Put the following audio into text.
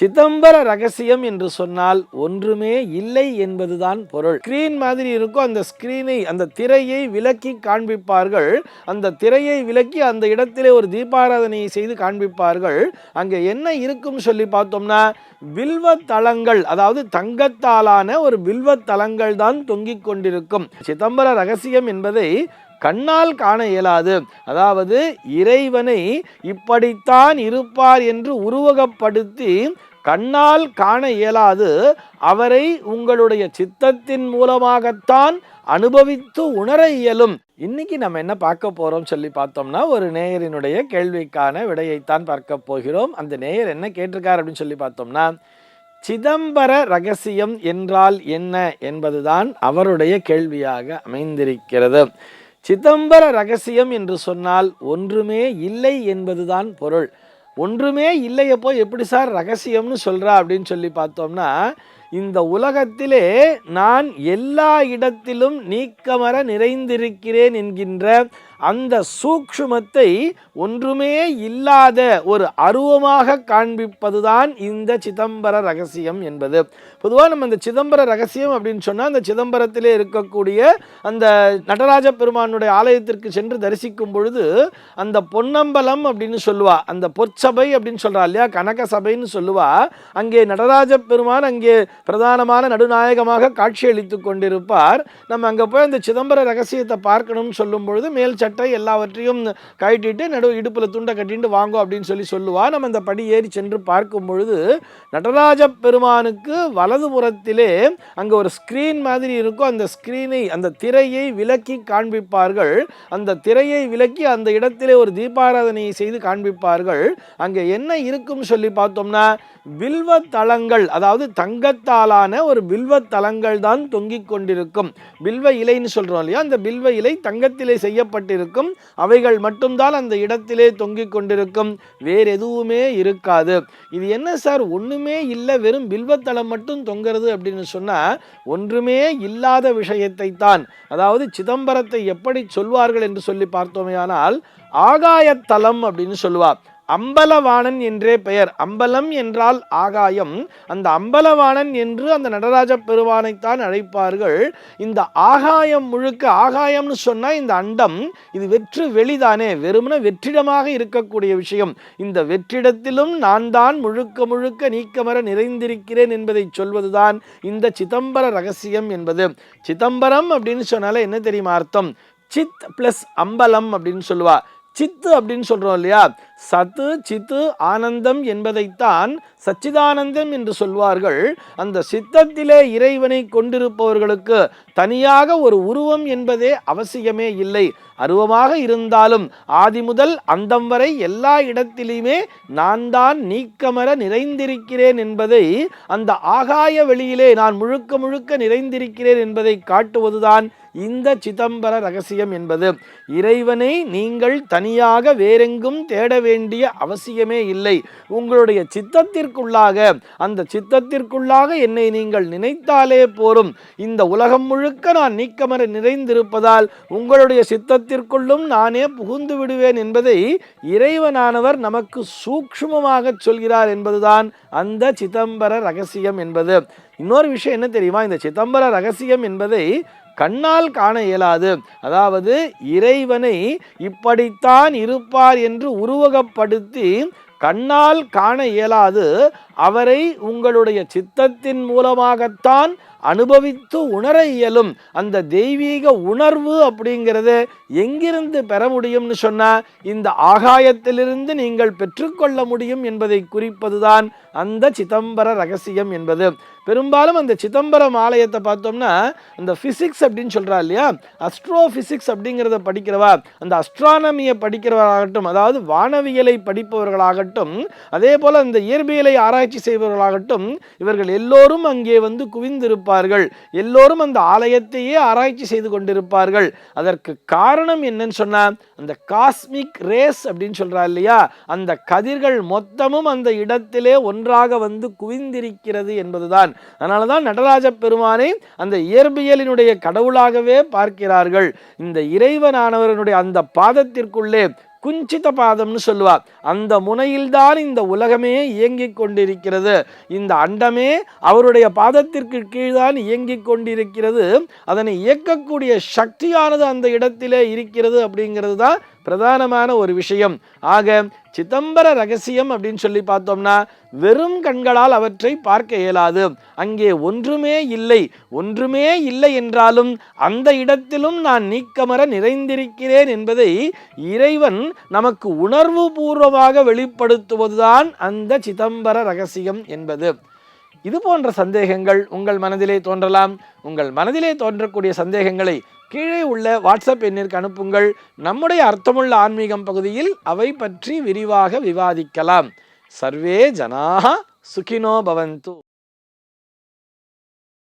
சிதம்பர ரகசியம் என்று சொன்னால் ஒன்றுமே இல்லை என்பதுதான் பொருள். ஸ்கிரீன் மாதிரி இருக்கும் அந்த ஸ்கிரீனை அந்த திரையை விலக்கி காண்பிப்பார்கள். அந்த திரையை விலக்கி அந்த இடத்திலே ஒரு தீபாராதனையை செய்து காண்பிப்பார்கள். அங்கே என்ன இருக்கும் சொல்லி பார்த்தோம்னா வில்வ தலங்கள் அதாவது தங்கத்தாலான ஒரு வில்வ தலங்கள் தான் தொங்கிக் கொண்டிருக்கும். சிதம்பர ரகசியம் என்பதை கண்ணால் காண இயலாது. அதாவது இறைவனை இப்படித்தான் இருப்பார் என்று உருவகப்படுத்தி கண்ணால் காண இயலாது. அவரை உங்களுடைய சித்தத்தின் மூலமாகத்தான் அனுபவித்து உணர இயலும். இன்னைக்கு நம்ம என்ன பார்க்க போகிறோம் சொல்லி பார்த்தோம்னா ஒரு நேயரினுடைய கேள்விக்கான விடையைத்தான் பார்க்க போகிறோம். அந்த நேயர் என்ன கேட்டிருக்கார் அப்படின்னு சொல்லி பார்த்தோம்னா சிதம்பர ரகசியம் என்றால் என்ன? என்பதுதான் அவருடைய கேள்வியாக அமைந்திருக்கிறது. சிதம்பர ரகசியம் என்று சொன்னால் ஒன்றுமே இல்லை என்பதுதான் பொருள். ஒன்றுமே இல்லையப்போ எப்படி சார் ரகசியம்னு சொல்கிறா அப்படின்னு சொல்லி பார்த்தோம்னா இந்த உலகத்திலே நான் எல்லா இடத்திலும் நீக்கமர நிறைந்திருக்கிறேன் என்கின்ற அந்த சூக்ஷுமத்தை ஒன்றுமே இல்லாத ஒரு அருவமாக காண்பிப்பதுதான் இந்த சிதம்பர ரகசியம் என்பது. பொதுவாக நம்ம இந்த சிதம்பர ரகசியம் அப்படின்னு சொன்னால் அந்த சிதம்பரத்திலே இருக்கக்கூடிய அந்த நடராஜ பெருமானுடைய ஆலயத்திற்கு சென்று தரிசிக்கும் பொழுது அந்த பொன்னம்பலம் அப்படின்னு சொல்லுவா அந்த பொற்சபை அப்படின்னு சொல்கிறா இல்லையா கனக சபைன்னு சொல்லுவா அங்கே நடராஜ பெருமான் அங்கே பிரதானமான நடுநாயகமாக காட்சியளித்து கொண்டிருப்பார். நம்ம அங்கே போய் அந்த சிதம்பர ரகசியத்தை பார்க்கணும்னு சொல்லும் பொழுது மேல் சட்டை எல்லாவற்றையும் கழட்டிட்டு நடு இடுப்பில் துண்டை கட்டிட்டு வாங்கோ அப்படின்னு சொல்லி சொல்லுவா. நம்ம அந்த படி ஏறி சென்று பார்க்கும் பொழுது நடராஜ பெருமானுக்கு வலது புறத்திலே அங்கே ஒரு ஸ்க்ரீன் மாதிரி இருக்கும். அந்த ஸ்க்ரீனை அந்த திரையை விலக்கி காண்பிப்பார்கள். அந்த திரையை விலக்கி அந்த இடத்திலே ஒரு தீபாராதனையை செய்து காண்பிப்பார்கள். அங்கே என்ன இருக்கும்னு சொல்லி பார்த்தோம்னா வில்வத்தலங்கள் அதாவது தங்கத்தாலான ஒரு வில்வ தலங்கள் தான் தொங்கிக் கொண்டிருக்கும். வில்வ இலைன்னு சொல்கிறோம் இல்லையா? அந்த வில்வ இலை தங்கத்திலே செய்யப்பட்டிருக்கும். அவைகள் மட்டும்தான் அந்த இடத்திலே தொங்கிக் கொண்டிருக்கும். வேற எதுவுமே இருக்காது. இது என்ன சார்? ஒன்றுமே இல்லை. வெறும் வில்வத்தலம் மட்டும் தொங்குறது அப்படின்னு சொன்னால் ஒன்றுமே இல்லாத விஷயத்தை தான். அதாவது சிதம்பரத்தை எப்படி சொல்வார்கள் என்று சொல்லி பார்த்தோமே ஆனால் ஆகாயத்தலம் அப்படின்னு சொல்லுவார் அம்பலவாணன் என்றே பெயர். அம்பலம் என்றால் ஆகாயம். அந்த அம்பலவாணன் என்று அந்த நடராஜ பெருமானைத்தான் அழைப்பார்கள். இந்த ஆகாயம் முழுக்க ஆகாயம்னு சொன்னால் இந்த அண்டம் இது வெற்று வெளிதானே வெறுமன வெற்றிடமாக இருக்கக்கூடிய விஷயம். இந்த வெற்றிடத்திலும் நான் தான் முழுக்க முழுக்க நீக்கமர நிறைந்திருக்கிறேன் என்பதை சொல்வதுதான் இந்த சிதம்பர ரகசியம் என்பது. சிதம்பரம் அப்படின்னு சொன்னாலே என்ன தெரியுமா அர்த்தம்? சித் பிளஸ் அம்பலம் அப்படின்னு சொல்லுவா. சித்து அப்படின்னு சொல்றோம் இல்லையா? சத்து சித்து ஆனந்தம் என்பதைத்தான் சச்சிதானந்தம் என்று சொல்வார்கள். அந்த சித்தத்திலே இறைவனை கொண்டிருப்பவர்களுக்கு தனியாக ஒரு உருவம் என்பதே அவசியமே இல்லை. அருவமாக இருந்தாலும் ஆதி முதல் அந்தம் வரை எல்லா இடத்திலுமே நான் தான் நீக்கமர நிறைந்திருக்கிறேன் என்பதை அந்த ஆகாய வெளியிலே நான் முழுக்க முழுக்க நிறைந்திருக்கிறேன் என்பதை காட்டுவதுதான் இந்த சிதம்பர ரகசியம் என்பது. இறைவனை நீங்கள் தனியாக வேறெங்கும் தேட வேண்டிய அவசியமே இல்லை. உங்களுடைய சித்தத்திற்குள்ளாக அந்த சித்தத்திற்குள்ளாக என்னை நீங்கள் நினைத்தாலே போரும். இந்த உலகம் முழுக்க நான் நீக்கமர நிறைந்திருப்பதால் உங்களுடைய சித்தத்திற்குள்ளும் நானே புகுந்து விடுவேன் என்பதை இறைவனானவர் நமக்கு சூக்ஷ்மமாக சொல்கிறார் என்பதுதான் அந்த சிதம்பர ரகசியம் என்பது. இன்னொரு விஷயம் என்ன தெரியுமா? இந்த சிதம்பர ரகசியம் என்பதை கண்ணால் காண இயலாது. அதாவது இறைவனை இப்படித்தான் இருப்பார் என்று உருவகப்படுத்தி கண்ணால் காண இயலாது. அவரை உங்களுடைய சித்தத்தின் மூலமாகத்தான் அனுபவித்து உணர இயலும். அந்த தெய்வீக உணர்வு அப்படிங்கிறது எங்கிருந்து பெற முடியும்னு சொன்னால் இந்த ஆகாயத்திலிருந்து நீங்கள் பெற்றுக்கொள்ள முடியும் என்பதை குறிப்பதுதான் அந்த சிதம்பர ரகசியம் என்பது. பெரும்பாலும் அந்த சிதம்பரம் ஆலயத்தை பார்த்தோம்னா அந்த ஃபிசிக்ஸ் அப்படின்னு சொல்கிறா இல்லையா? அஸ்ட்ரோ ஃபிசிக்ஸ் அப்படிங்கிறத படிக்கிறவா அந்த அஸ்ட்ரானமியை படிக்கிறவராகட்டும் அதாவது வானவியலை படிப்பவர்களாகட்டும் அதே போல் அந்த இயற்பியலை ஆராய்ச்சி செய்பவர்களாகட்டும் இவர்கள் எல்லோரும் அங்கே வந்து குவிந்திருப்பார் குவிந்திருப்பார்கள் எல்லோரும் அந்த ஆலயத்தையே ஆராய்ச்சி செய்து கொண்டிருப்பார்கள். அதற்கு காரணம் என்னன்னு சொன்னா அந்த காஸ்மிக் ரேஸ் அப்படின்னு சொல்கிறா இல்லையா? அந்த கதிர்கள் மொத்தமும் அந்த இடத்திலே ஒன்றாக வந்து குவிந்திருக்கிறது என்பதுதான். அதனால தான் நடராஜ பெருமானை அந்த இயற்பியலினுடைய கடவுளாகவே பார்க்கிறார்கள். இந்த இறைவனானவரனுடைய அந்த பாதத்திற்குள்ளே குஞ்சித பாதம்னு சொல்லுவார். அந்த முனையில்தான் இந்த உலகமே இயங்கிக் கொண்டிருக்கிறது. இந்த அண்டமே அவருடைய பாதத்திற்கு கீழ்தான் இயங்கிக் கொண்டிருக்கிறது. அதனை இயக்கக்கூடிய சக்தியானது அந்த இடத்திலே இருக்கிறது அப்படிங்கிறது தான் பிரதானமான ஒரு விஷயம். ஆக சிதம்பர ரகசியம் அப்படின்னு சொல்லி பார்த்தோம்னா வெறும் கண்களால் அவற்றை பார்க்க இயலாது. அங்கே ஒன்றுமே இல்லை ஒன்றுமே இல்லை என்றாலும் அந்த இடத்திலும் நான் நீக்கமர நிறைந்திருக்கிறேன் என்பதை இறைவன் நமக்கு உணர்வு பூர்வமாக வெளிப்படுத்துவதுதான் அந்த சிதம்பர ரகசியம் என்பது. இது போன்ற சந்தேகங்கள் உங்கள் மனதிலே தோன்றலாம். உங்கள் மனதிலே தோன்றக்கூடிய சந்தேகங்களை கீழே உள்ள வாட்ஸ்அப் எண்ணிற்கு அனுப்புங்கள். நம்முடைய அர்த்தமுள்ள ஆன்மீகம் பகுதியில் அவை பற்றி விரிவாக விவாதிக்கலாம். சர்வே ஜனாக சுகினோ பவந்து.